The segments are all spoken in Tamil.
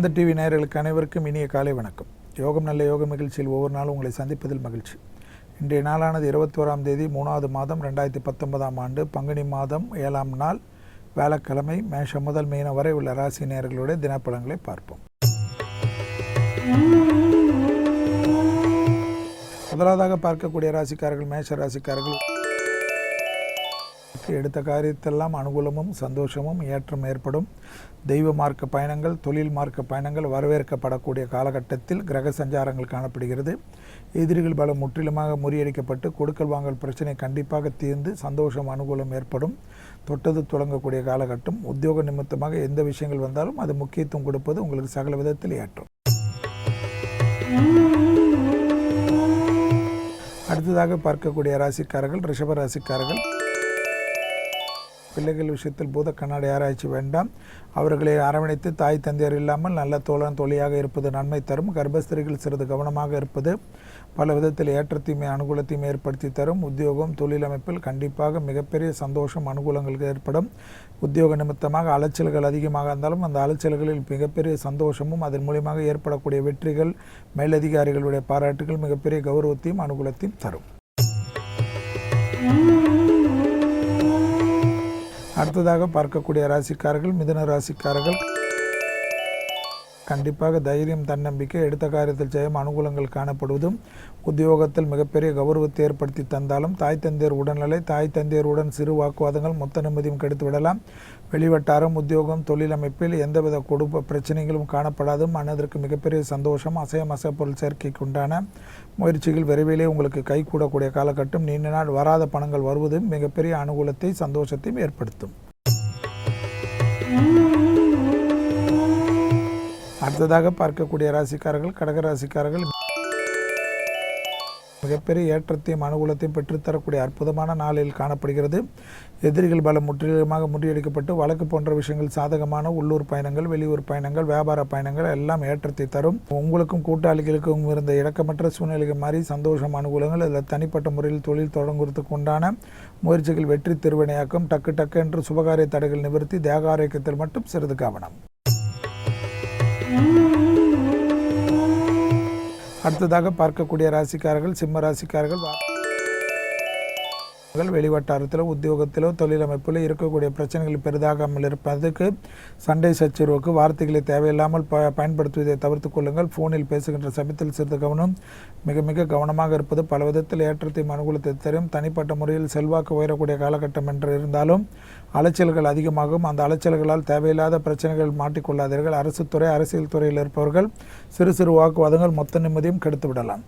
ஆனந்த டிவி நேயர்களுக்கு அனைவருக்கும் இனிய காலை வணக்கம். யோகம் நல்ல யோக மகிழ்ச்சியில் ஒவ்வொரு நாளும் உங்களை சந்திப்பதில் மகிழ்ச்சி. இன்றைய நாளானது இருபத்தோராம் தேதி மூணாவது மாதம் ரெண்டாயிரத்தி பத்தொன்பதாம் ஆண்டு பங்குனி மாதம் ஏழாம் நாள் வியாழக்கிழமை மேஷம் முதல் மீனம் வரை உள்ள ராசி நேயர்களுடைய தினப்படங்களை பார்ப்போம். முதலாவதாக பார்க்கக்கூடிய ராசிக்காரர்கள் மேஷ ராசிக்காரர்கள் எடுத்த காரியத்தெல்லாம் அனுகூலமும் சந்தோஷமும் ஏற்றம் ஏற்படும். தெய்வ மார்க்க பயணங்கள் தொழில் மார்க்க பயணங்கள் வரவேற்கப்படக்கூடிய காலகட்டத்தில் கிரக சஞ்சாரங்கள் காணப்படுகிறது. எதிரிகள் பலம் முற்றிலுமாக முறியடிக்கப்பட்டு கொடுக்கல் வாங்கல் பிரச்சனை கண்டிப்பாக தீர்ந்து சந்தோஷம் அனுகூலம் ஏற்படும். தொட்டது தொடங்கக்கூடிய காலகட்டம். உத்தியோக நிமித்தமாக எந்த விஷயங்கள் வந்தாலும் அது முக்கியத்துவம் கொடுப்பது உங்களுக்கு சகல விதத்தில் ஏற்றம். அடுத்ததாக பார்க்கக்கூடிய ராசிக்காரர்கள் ரிஷப ராசிக்காரர்கள். பிள்ளைகள் விஷயத்தில் பூத கண்ணாடி ஆராய்ச்சி வேண்டாம். அவர்களை அரவணைத்து தாய் தந்தையர் இல்லாமல் நல்ல தோழன் தொழிலாக இருப்பது நன்மை தரும். கர்ப்பஸ்திரிகள் சிறிது கவனமாக இருப்பது பல விதத்தில் ஏற்றத்தையும் அனுகூலத்தையும் ஏற்படுத்தி தரும். உத்தியோகம் தொழில் அமைப்பில் கண்டிப்பாக மிகப்பெரிய சந்தோஷம் அனுகூலங்களுக்கு ஏற்படும். உத்தியோக நிமித்தமாக அலைச்சல்கள் அதிகமாக இருந்தாலும் அந்த அலைச்சல்களில் மிகப்பெரிய சந்தோஷமும் அதன் மூலியமாக ஏற்படக்கூடிய வெற்றிகள் மேலதிகாரிகளுடைய பாராட்டுகள் மிகப்பெரிய கௌரவத்தையும் அனுகூலத்தையும் தரும். அடுத்ததாக பார்க்கக்கூடிய ராசிக்காரர்கள் மிதன ராசிக்காரர்கள் கண்டிப்பாக தைரியம் தன்னம்பிக்கை எடுத்த காரியத்தில் ஜெயம் அனுகூலங்கள் காணப்படுவதும் உத்தியோகத்தில் மிகப்பெரிய கௌரவத்தை ஏற்படுத்தி தந்தாலும் தாய் தந்தையர் உடல்நிலை தாய் தந்தையருடன் சிறு வாக்குவாதங்கள் மொத்த நிம்மதியும் கெடுத்து விடலாம். வெளிவட்டாரம் உத்தியோகம் தொழில் அமைப்பில் எந்தவித கொடுப்ப பிரச்சனைகளும் காணப்படாதும் மனதிற்கு மிகப்பெரிய சந்தோஷம் அசையம் அசைப்பொருள் சேர்க்கைக்கு உண்டான முயற்சிகள் விரைவிலே உங்களுக்கு கைகூடக்கூடிய காலகட்டம். நீண்ட நாள் வராத பணங்கள் வருவதும் மிகப்பெரிய அனுகூலத்தை சந்தோஷத்தையும் ஏற்படுத்தும். அடுத்ததாக பார்க்கக்கூடிய ராசிக்காரர்கள் கடக ராசிக்காரர்கள் மிகப்பெரிய ஏற்றத்தையும் அனுகூலத்தையும் பெற்றுத்தரக்கூடிய அற்புதமான நாளில் காணப்படுகிறது. எதிரிகள் பலம் முற்றிலுமாக முறியடிக்கப்பட்டு வழக்கு போன்ற விஷயங்கள் சாதகமான உள்ளூர் பயணங்கள் வெளியூர் பயணங்கள் வியாபார பயணங்கள் எல்லாம் ஏற்றத்தை தரும். உங்களுக்கும் கூட்டாளிகளுக்கும் இருந்த இறக்கமற்ற சூழ்நிலைகள் மாதிரி சந்தோஷம் அனுகூலங்கள் அதில் தனிப்பட்ட முறையில் தொழில் தொடங்குவதற்கு உண்டான முயற்சிகள் வெற்றி திருவினையாக்கும் டக்கு டக்கு என்று சுபகாரிய தடைகள் நிவர்த்தி தேக ஆரோக்கியத்தில் மட்டும் சிறிது கவனம். அடுத்ததாக பார்க்கக்கூடிய ராசிக்காரர்கள் சிம்ம ராசிக்காரர்கள் வெளிவட்டாரத்திலோ உத்தியோகத்திலோ தொழிலமைப்பிலோ இருக்கக்கூடிய பிரச்சனைகள் பெரிதாகாமல் இருப்பதற்கு சண்டை சச்சரவுக்கு வார்த்தைகளை தேவையில்லாமல் ப பயன்படுத்துவதை தவிர்த்து கொள்ளுங்கள். ஃபோனில் பேசுகின்ற சமயத்தில் சிறிது கவனம் மிக மிக கவனமாக இருப்பது பல விதத்தில் ஏற்றத்தையும் அனுகூலத்தை தரும். தனிப்பட்ட முறையில் செல்வாக்கு உயரக்கூடிய காலகட்டம் என்று இருந்தாலும் அலைச்சல்கள் அதிகமாகும். அந்த அலைச்சல்களால் தேவையில்லாத பிரச்சனைகள் மாட்டிக்கொள்ளாதீர்கள். அரசு துறை அரசியல் துறையில் இருப்பவர்கள் சிறு சிறு வாக்குவாதங்கள் மொத்த நிம்மதியும் கெடுத்து விடலாம்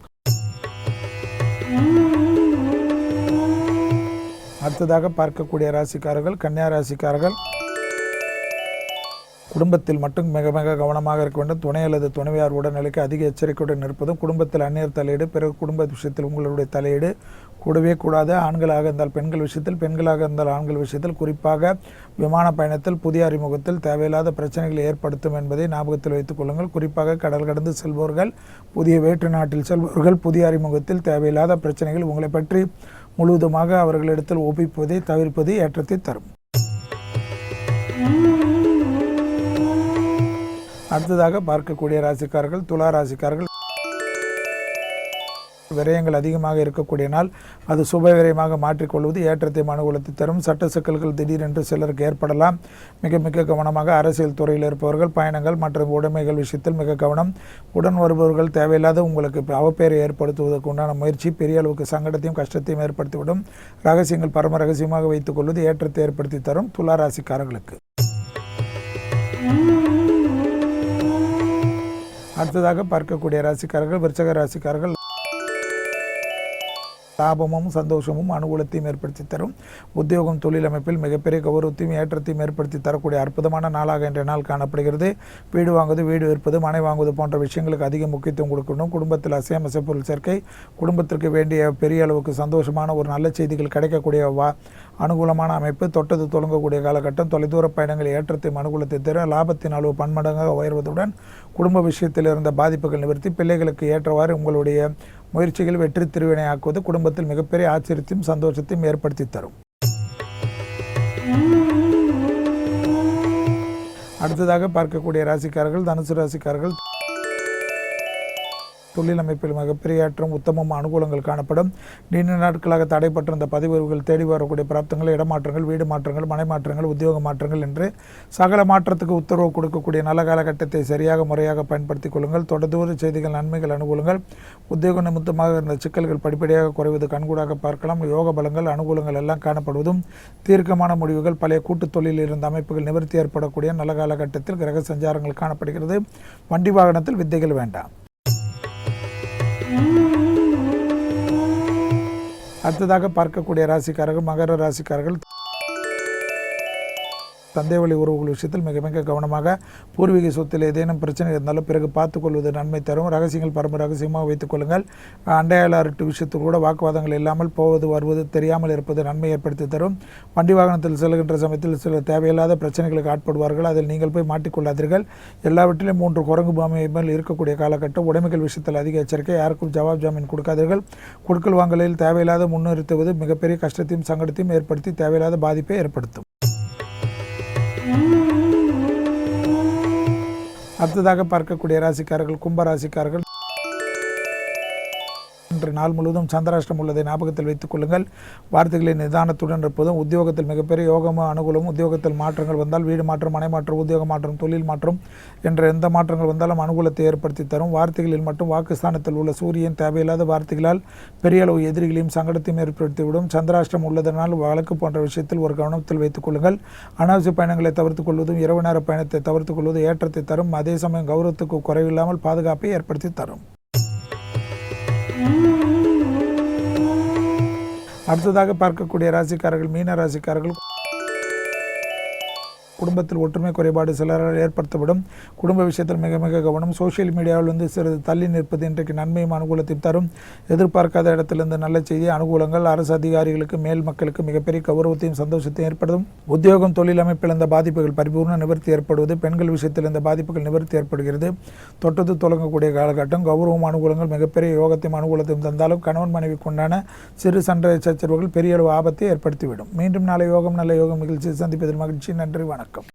அடுத்ததாக பார்க்கக்கூடிய ராசிக்காரர்கள் கன்னியா ராசிக்காரர்கள். குடும்பத்தில் மட்டும் மிக மிக கவனமாக இருக்க வேண்டும். துணை அல்லது துணைவியார் உடல்நிலைக்கு அதிக எச்சரிக்கையுடன் இருப்பதும் குடும்பத்தில் அந்நியர் தலையீடு பிறகு குடும்ப விஷயத்தில் உங்களுடைய தலையீடு கூடவே கூடாது. ஆண்களாக இருந்தால் பெண்கள் விஷயத்தில் பெண்களாக இருந்தால் ஆண்கள் விஷயத்தில். குறிப்பாக விமான பயணத்தில் புதிய அறிமுகத்தில் தேவையில்லாத பிரச்சனைகளை ஏற்படுத்தும் என்பதை ஞாபகத்தில் வைத்துக் கொள்ளுங்கள். குறிப்பாக கடல் கடந்து செல்பவர்கள் புதிய வேற்று நாட்டில் செல்பவர்கள் புதிய அறிமுகத்தில் தேவையில்லாத பிரச்சனைகள் உங்களை பற்றி முழுவதுமாக அவர்களிடத்தில் ஒப்பிப்பதை தவிர்ப்பது ஏற்றத்தை தரும். அடுத்ததாக பார்க்கக்கூடிய ராசிக்காரர்கள் துலா ராசிக்காரர்கள் விரயங்கள் அதிகமாக இருக்கக்கூடிய நாள் அது சுப விரயமாக மாற்றிக்கொள்வது ஏற்றத்தை அனுகூலத்தை தரும். சட்ட சிக்கல்கள் திடீரென்று சிலருக்கு ஏற்படலாம். மிக மிக கவனமாக அரசியல் துறையில் இருப்பவர்கள் பயணங்கள் மற்றும் உடைமைகள் விஷயத்தில் மிக கவனம். உடன் வருபவர்கள் தேவையில்லாத உங்களுக்கு அவப்பெயரை ஏற்படுத்துவதற்கு உண்டான முயற்சி பெரிய அளவுக்கு சங்கடத்தையும் கஷ்டத்தையும் ஏற்படுத்திவிடும். ரகசியங்கள் பரம ரகசியமாக வைத்துக் கொள்வது ஏற்றத்தை ஏற்படுத்தி தரும் துளாராசிக்காரர்களுக்கு அடுத்ததாக பார்க்கக்கூடிய ராசிக்காரர்கள் விருச்சக ராசிக்காரர்கள் லாபமும் சந்தோஷமும் அனுகூலத்தையும் ஏற்படுத்தி தரும். உத்தியோகம் தொழில் அமைப்பில் மிகப்பெரிய கௌரவத்தையும் ஏற்றத்தையும் ஏற்படுத்தி தரக்கூடிய அற்புதமான நாளாக இன்றைய நாள் காணப்படுகிறது. வீடு வாங்குவது வீடு விற்பது மனை வாங்குவது போன்ற விஷயங்களுக்கு அதிக முக்கியத்துவம் கொடுக்கணும். குடும்பத்தில் அசையமச பொருள் சேர்க்கை குடும்பத்திற்கு வேண்டிய பெரிய அளவுக்கு சந்தோஷமான ஒரு நல்ல செய்திகள் கிடைக்கக்கூடிய வா அனுகூலமான அமைப்பு தொட்டது தொடங்கக்கூடிய காலகட்டம் தொலைதூர பயணங்கள் ஏற்றத்தையும் அனுகூலத்தை தர லாபத்தின் அளவு பன்மடங்காக உயர்வதுடன் குடும்ப விஷயத்தில் இருந்த பாதிப்புகள் நிவர்த்தி பிள்ளைகளுக்கு ஏற்றவாறு உங்களுடைய முயற்சிகள் வெற்றி திருவினையாக்குவது குடும்பத்தில் மிகப்பெரிய ஆச்சரியத்தையும் சந்தோஷத்தையும் ஏற்படுத்தி தரும். அடுத்ததாக பார்க்கக்கூடிய ராசிக்காரர்கள் தனுசு ராசிக்காரர்கள் தொழில் அமைப்பில் மிகப்பெரிய ஏற்றம் உத்தமம் அனுகூலங்கள் காணப்படும். நீண்ட நாட்களாக தடைப்பட்டிருந்த பதிவுகள் தேடி வரக்கூடிய பிராப்தங்கள் இடமாற்றங்கள் வீடு மாற்றங்கள் மனை மாற்றங்கள் உத்தியோக மாற்றங்கள் என்று சகல மாற்றத்துக்கு உத்தரவு கொடுக்கக்கூடிய நல்ல காலகட்டத்தை சரியாக முறையாக பயன்படுத்திக் கொள்ளுங்கள். தொடர்ந்து செய்திகள் நன்மைகள் அனுகூலங்கள். உத்தியோக நிமித்தமாக இருந்த சிக்கல்கள் படிப்படியாக குறைவது கண்கூடாக பார்க்கலாம். யோக பலங்கள் அனுகூலங்கள் எல்லாம் காணப்படுவதும் தீர்க்கமான முடிவுகள். பழைய கூட்டுத் தொழிலில் இருந்த அமைப்புகள் நிவர்த்தி ஏற்படக்கூடிய நல்ல காலகட்டத்தில் கிரக சஞ்சாரங்கள் காணப்படுகிறது. வண்டி வாகனத்தில் வித்தைகள் வேண்டாம். அடுத்ததாக பார்க்கக்கூடிய ராசிக்காரர்கள் மகர ராசிக்காரர்கள் தந்தை வழி உறவுகள் விஷயத்தில் மிக மிக கவனமாக பூர்வீக சொத்தில் ஏதேனும் பிரச்சனை இருந்தாலும் பிறகு பார்த்துக்கொள்வது நன்மை தரும். ரகசியங்கள் பரம்பு ரகசியமாக வைத்துக் கொள்ளுங்கள். அண்டையாளர்ட்டு விஷயத்தில் கூட வாக்குவாதங்கள் இல்லாமல் போவது வருவது தெரியாமல் இருப்பது நன்மை ஏற்படுத்தி தரும். வண்டி வாகனத்தில் செல்கின்ற சமயத்தில் சில தேவையில்லாத பிரச்சனைகளுக்கு ஆட்படுவார்கள். அதில் நீங்கள் போய் மாட்டிக்கொள்ளாதீர்கள். எல்லாவற்றிலும் மூன்று குரங்கு பாமை மேல் இருக்கக்கூடிய காலகட்டம் உடைமைகள் விஷயத்தில் அதிக எச்சரிக்கை. யாருக்கும் ஜவாப் ஜாமீன் கொடுக்காதீர்கள். கொடுக்கல் வாங்கலில் தேவையில்லாத முன்னிறுத்துவது மிகப்பெரிய கஷ்டத்தையும் சங்கடத்தையும் ஏற்படுத்தி தேவையில்லாத பாதிப்பை ஏற்படுத்தும். அடுத்ததாக பார்க்கக்கூடிய ராசிக்காரர்கள் கும்ப ராசிக்காரர்கள் இன்று நாள் முழுவதும் சந்திராஷ்டம் உள்ளதை ஞாபகத்தில் வைத்துக் கொள்ளுங்கள். வார்த்தைகளின் நிதானத்துடன் இருப்பதும் உத்தியோகத்தில் மிகப்பெரிய யோகமும் அனுகூலமும் உத்தியோகத்தில் மாற்றங்கள் வந்தால் வீடு மாற்றம் மனை மாற்றம் உத்தியோக மாற்றம் தொழில் மாற்றம் என்ற எந்த மாற்றங்கள் வந்தாலும் அனுகூலத்தை ஏற்படுத்தி தரும். வார்த்தைகளில் மட்டும் வாக்குஸ்தானத்தில் உள்ள சூரியன் தேவையில்லாத வார்த்தைகளால் பெரிய அளவு எதிரிகளையும் சங்கடத்தையும் ஏற்படுத்திவிடும். சந்திராஷ்டம் உள்ளதனால் வழக்கு போன்ற விஷயத்தில் ஒரு கவனத்தில் வைத்துக் கொள்ளுங்கள். அனாவசிய பயணங்களை தவிர்த்துக் கொள்வதும் இரவு நேர பயணத்தை தவிர்த்துக் கொள்வது ஏற்றத்தை தரும். அதே சமயம் கௌரவத்துக்கு குறைவில்லாமல் பாதுகாப்பை ஏற்படுத்தி தரும். அடுத்ததாக பார்க்கக்கூடிய ராசிக்காரர்கள் மீன ராசிக்காரர்கள் குடும்பத்தில் ஒற்றுமை குறைபாடு சிலரால் ஏற்படுத்தப்படும். குடும்ப விஷயத்தில் மிக மிக கவனம். சோஷியல் மீடியாவில் வந்து சிறிது தள்ளி நிற்பது இன்றைக்கு நன்மையும் அனுகூலத்தையும் தரும். எதிர்பார்க்காத இடத்திலிருந்து நல்ல செய்தி அனுகூலங்கள் அரசு அதிகாரிகளுக்கு மேல் மக்களுக்கு மிகப்பெரிய கௌரவத்தையும் சந்தோஷத்தையும் ஏற்படுத்தும். உத்தியோகம் தொழில் அமைப்பில் இந்த பாதிப்புகள் பரிபூர்ண நிவர்த்தி ஏற்படுவது பெண்கள் விஷயத்தில் இந்த பாதிப்புகள் நிவர்த்தி ஏற்படுகிறது. தொட்டது தொடங்கக்கூடிய காலகட்டம் கௌரவம் அனுகூலங்கள் மிகப்பெரிய யோகத்தையும் அனுகூலத்தையும் தந்தாலும் கணவன் மனைவிக்கு உண்டான சிறு சண்டை சச்சரவுகள் பெரிய அளவு ஆபத்தை ஏற்படுத்திவிடும். மீண்டும் நாளை யோகம் நல்ல யோகம் நிகழ்ச்சி சந்திப்பதில் மகிழ்ச்சி. நன்றி வணக்கம். வணக்கம்